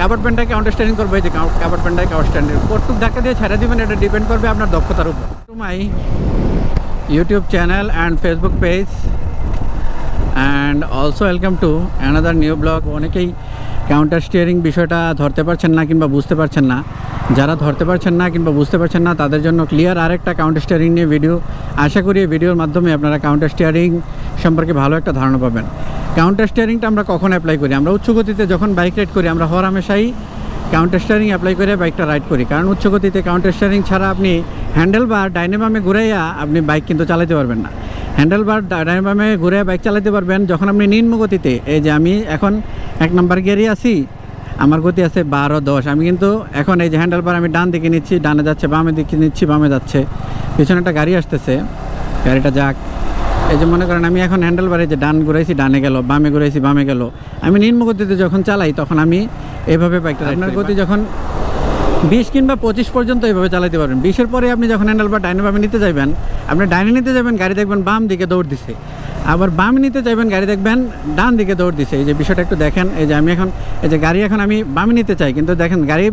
কাবার প্যান্টটা counter standing করবে যে কাবার প্যান্টটা কাউন্টার স্ট্যান্ডিং কটুক ধাক্কা দিয়ে ছেড়ে দিবেন, এটা ডিপেন্ড করবে আপনার দক্ষতার উপর। My YouTube channel and Facebook page and also welcome to another new blog অনেকেই কাউন্টার স্টিয়ারিং বিষয়টা ধরতে পারছেন না কিংবা বুঝতে পারছেন না। যারা ধরতে পারছেন না কিংবা বুঝতে পারছেন না, তাদের জন্য ক্লিয়ার আরেকটা কাউন্টার স্টিয়ারিং নিয়ে ভিডিও আশা করি ভিডিওর মাধ্যমে আপনারা কাউন্টার স্টিয়ারিং সম্পর্কে ভালো একটা ধারণা পাবেন। কাউন্টার স্টিয়ারিংটা আমরা কখন অ্যাপ্লাই করি? আমরা উচ্চ গতিতে যখন বাইক রাইড করি, আমরা হর হামেশাই কাউন্টার স্টিয়ারিং অ্যাপ্লাই করে বাইকটা রাইড করি। কারণ উচ্চ গতিতে কাউন্টার স্টিয়ারিং ছাড়া আপনি হ্যান্ডেল বা ডাইনামামে ঘুরাইয়া আপনি বাইক কিন্তু চালাতে পারবেন না। হ্যান্ডেল বার ডাইনামামে ঘুরে বাইক চালাতে পারবেন যখন আপনি নিম্ন গতিতে। এই যে আমি এখন এক নম্বর গিয়ারই আছি, আমার গতি আছে বারো, দশ। আমি কিন্তু এখন এই যে হ্যান্ডেল বার আমি ডান দিকে নিচ্ছি, ডানে যাচ্ছে, বামে দিকে নিচ্ছি, বামে যাচ্ছে। পিছনে একটা গাড়ি আসতেছে। গাড়িটা যাক। এই যে মনে করেন আমি এখন হ্যান্ডেল বারে যে ডান ঘুরাইছি ডানে গেল বামে ঘুরাইছি বামে গেল। আমি নিম্ন গতিতে যখন চালাই তখন আমি এভাবে বাইকটা আপনার গতি যখন বিশ কিংবা পঁচিশ পর্যন্ত এইভাবে চালাতে পারবেন। বিশের পরে আপনি যখন হ্যান্ডেল বা ডাইনে বামে নিতে যাবেন আপনি ডাইনে নিতে যাবেন গাড়ি দেখবেন বাম দিকে দৌড় দিছে। আবার বামে নিতে চাইবেন গাড়ি দেখবেন ডান দিকে দৌড় দিছে। এই যে বিষয়টা একটু দেখেন এই যে আমি এখন এই যে গাড়ি এখন আমি বামে নিতে চাই কিন্তু দেখেন গাড়ি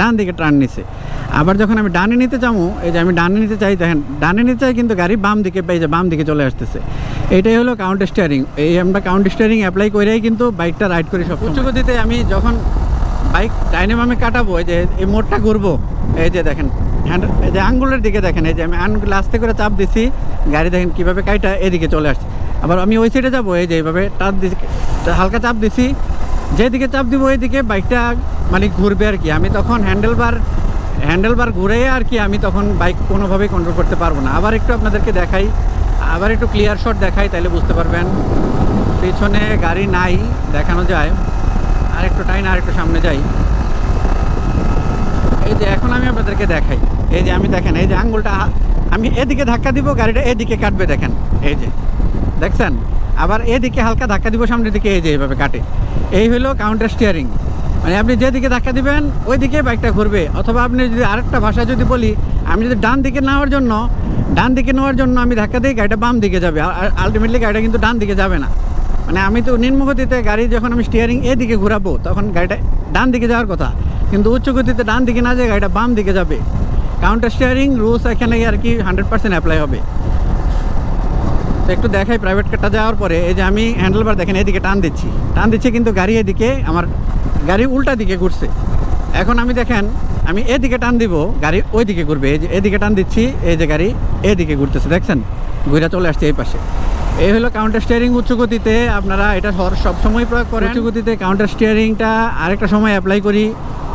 ডান দিকে টার্ন নিছে। আবার যখন আমি ডানে নিতে চামো এই যে আমি ডানে নিতে চাই, দেখেন, ডানে নিতে চাই কিন্তু গাড়ি বাম দিকে এই যে বাম দিকে চলে আসতেছে। এটাই হলো কাউন্টার স্টিয়ারিং এই আমরা কাউন্টার স্টিয়ারিং অ্যাপ্লাই করেই কিন্তু বাইকটা রাইড করি সব উচ্চ গতিতে আমি যখন বাইক ডাইনামামে কাটাবো, এই যে এই মোড়টা ঘুরবো, এই যে দেখেন হ্যান্ড এই যে আঙ্গুলের দিকে দেখেন, এই যে আমি আঙ্গুল আস্তে করে চাপ দিছি, গাড়ি দেখেন কীভাবে কাইটা এদিকে চলে আসছে। আবার আমি ওই সাইডে যাব, এই যে এইভাবে টাপ দিছি, হালকা চাপ দিছি, যেদিকে চাপ দিব ওইদিকে বাইকটা মানে ঘুরবে আর কি। আমি তখন হ্যান্ডেল বার হ্যান্ডেল বার ঘুরে আর কি আমি তখন বাইক কোনোভাবেই কন্ট্রোল করতে পারব না। আবার একটু আপনাদেরকে দেখাই, আবার একটু ক্লিয়ার শট দেখাই তাহলে বুঝতে পারবেন। পিছনে গাড়ি নাই, দেখানো যায়। আর একটু টাইন আর একটু সামনে যাই। এই যে এখন আমি আপনাদেরকে দেখাই। এই যে আমি দেখেন, এই যে আঙ্গুলটা আমি এদিকে ধাক্কা দিব, গাড়িটা এদিকে কাটবে, দেখেন। এই যে, দেখছেন? আবার এদিকে হালকা ধাক্কা দিব, সামনের দিকে এই যে এইভাবে কাটে। এই হলো কাউন্টার স্টিয়ারিং মানে আপনি যেদিকে ধাক্কা দিবেন ওই দিকে বাইকটা ঘুরবে। অথবা আপনি যদি আরেকটা ভাষা যদি বলি, আমি যদি ডান দিকে নেওয়ার জন্য, ডান দিকে নেওয়ার জন্য আমি ধাক্কা দিই, গাড়িটা বাম দিকে যাবে। আর আলটিমেটলি গাড়িটা কিন্তু ডান দিকে যাবে না। মানে আমি তো নিম্নগতিতে গাড়ি যখন আমি স্টিয়ারিং এদিকে ঘুরাবো, তখন গাড়িটা ডান দিকে যাওয়ার কথা। কিন্তু উচ্চ গতিতে ডান দিকে না যায় গাড়িটা বাম দিকে যাবে। কাউন্টার স্টিয়ারিং রুলস এখানে আর কি হান্ড্রেড পার্সেন্ট অ্যাপ্লাই হবে। তো একটু দেখাই প্রাইভেট কারটা যাওয়ার পরে, এই যে আমি হ্যান্ডেলবার দেখেন, এদিকে টান দিচ্ছি। টান দিচ্ছি কিন্তু গাড়ি এদিকে, আমার গাড়ি উল্টা দিকে ঘুরছে। এখন আমি দেখেন, আমি এদিকে টান দিব, গাড়ি ওই দিকে ঘুরবে, এই যে এদিকে টান দিচ্ছি, এই যে গাড়ি এদিকে ঘুরতেছে, দেখছেন? ঘুরে চলে আসছে এই পাশে। এই হলো কাউন্টার স্টিয়ারিং উচ্চ গতিতে, আপনারা এটা সর- সবসময় প্রয়োগ করেন। উচ্চ গতিতে কাউন্টার স্টিয়ারিংটা আরেকটা সময় অ্যাপ্লাই করি।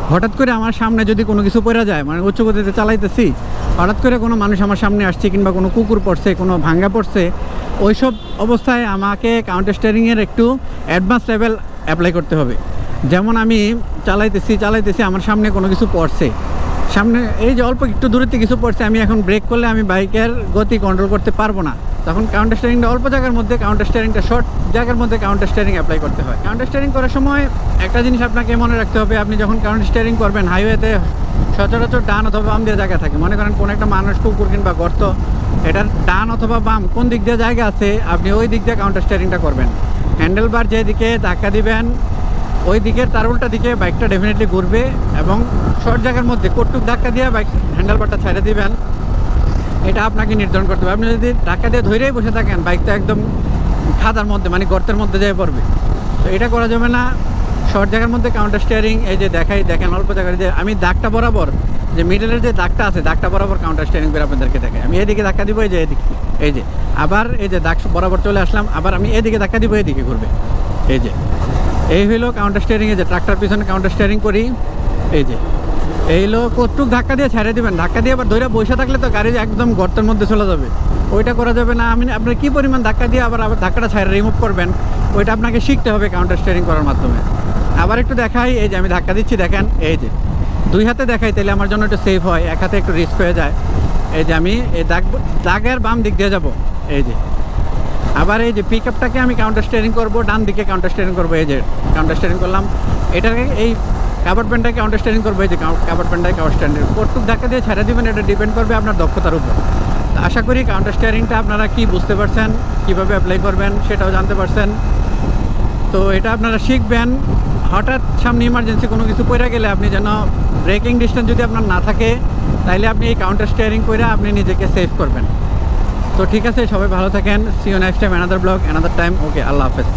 হঠাৎ করে আমার সামনে যদি কোনো কিছু পড়ে যায় মানে উচ্চ গতিতে চালাইতেছি, হঠাৎ করে কোনো মানুষ আমার সামনে আসছে কিংবা কোনো কুকুর পড়ছে, কোনো ভাঙ্গা পড়ছে, ওইসব অবস্থায় আমাকে কাউন্টার স্টিয়ারিংয়ের একটু অ্যাডভান্স লেভেল অ্যাপ্লাই করতে হবে। যেমন আমি চালাইতেছি চালাইতেছি, আমার সামনে কোনো কিছু পড়ছে। সামনে এই যে অল্প একটু দূরত্বে কিছু পড়ছে, আমি এখন ব্রেক করলে আমি বাইকের গতি কন্ট্রোল করতে পারব না। তখন কাউন্টার স্টিয়ারিংটা অল্প জায়গার মধ্যে কাউন্টার স্টিয়ারিংটা শর্ট জায়গার মধ্যে কাউন্টার স্টিয়ারিং অ্যাপ্লাই করতে হয়। কাউন্টার স্টিয়ারিং করার সময় একটা জিনিস আপনাকে মনে রাখতে হবে, আপনি যখন কাউন্টার স্টিয়ারিং করবেন হাইওয়েতে সচরাচর ডান অথবা বাম দিয়ে জায়গা থাকে। মনে করেন কোনো একটা মানুষ কুকুর কিংবা গর্ত, এটার ডান অথবা বাম কোন দিক দিয়ে জায়গা আছে, আপনি ওই দিক দিয়ে কাউন্টার স্টিয়ারিংটা করবেন। হ্যান্ডেল বার যেদিকে ধাক্কা দিবেন ওই দিকের তার উল্টা দিকে বাইকটা ডেফিনেটলি ঘুরবে এবং শর্ট জায়গার মধ্যে কটুক ধাক্কা দিয়ে বাইক হ্যান্ডেল বারটা ছেড়ে দিবেন। এটা আপনাকে নির্ধারণ করতে হবে। আপনি যদি ধাক্কা দিয়ে ধরেই বসে থাকেন বাইকটা একদম খাদার মধ্যে মানে গর্তের মধ্যে যেয়ে পড়বে। তো এটা করা যাবে না। শর্ট জায়গার মধ্যে কাউন্টার স্টিয়ারিং এই যে দেখাই, দেখেন অল্প জায়গায় যে আমি দাগটা বরাবর, যে মিডলের যে দাগটা আছে, দাগটা বরাবর কাউন্টার স্টিয়ারিং করে আপনাদেরকে দেখাই। আমি এদিকে ধাক্কা দিব, এই যে এদিকে, এই যে। আবার এই যে দাগ বরাবর চলে আসলাম, আবার আমি এদিকে ধাক্কা দিব, এদিকে ঘুরবে। এই যে। এই হইল কাউন্টার স্টিয়ারিং এই যে ট্রাক্টর পিছনে কাউন্টার স্টিয়ারিং করি। এই যে। এই হলো কতটুক ধাক্কা দিয়ে ছেড়ে দিবেন? ধাক্কা দিয়ে আবার ধরে বসে থাকলে তো গাড়ি একদম গর্তের মধ্যে চলে যাবে। ওইটা করা যাবে না। আমি আপনি কী পরিমাণ ধাক্কা দিয়ে আবার আবার ধাক্কাটা ছেড়ে রিমুভ করবেন, ওইটা আপনাকে শিখতে হবে কাউন্টার স্টিয়ারিং করার মাধ্যমে। আবার একটু দেখাই, এই যে আমি ধাক্কা দিচ্ছি, দেখেন, এই যে। দুই হাতে দেখাই তাহলে আমার জন্য একটু সেফ হয়। এক হাতে একটু রিস্ক হয়ে যায়। এই যে আমি এই দাগ দাগের বাম দিক দিয়ে যাব। এই যে। আবার এই যে পিক আপটাকে আমি কাউন্টার স্টিয়ারিং করব, ডান দিকে কাউন্টার স্টিয়ারিং করব, এই যে কাউন্টার স্টিয়ারিং করলাম। এটাকে এই কাবার প্যান্টটাকে কাউন্টার স্টিয়ারিং করব, এই যে কাবার প্যান্টটাকে কাউন্টার স্টিয়ারিং কটুক ধাক্কা দিয়ে ছেড়ে দেবেন, এটা ডিপেন্ড করবে আপনার দক্ষতার উপর। আশা করি কাউন্টার স্টিয়ারিংটা আপনারা কি বুঝতে পারছেন, কীভাবে অ্যাপ্লাই করবেন, সেটাও জানতে পারছেন। তো এটা আপনারা শিখবেন। হঠাৎ সামনে ইমার্জেন্সি কোনো কিছু পড়ে গেলে আপনি যেন ব্রেকিং ডিস্টেন্স যদি আপনার না থাকে তাহলে আপনি এই কাউন্টার স্টিয়ারিং করে আপনি নিজেকে সেভ করবেন। তো ঠিক আছে, সবাই ভালো থাকেন। See you next time another blog another time okay আল্লাহ হাফেজ।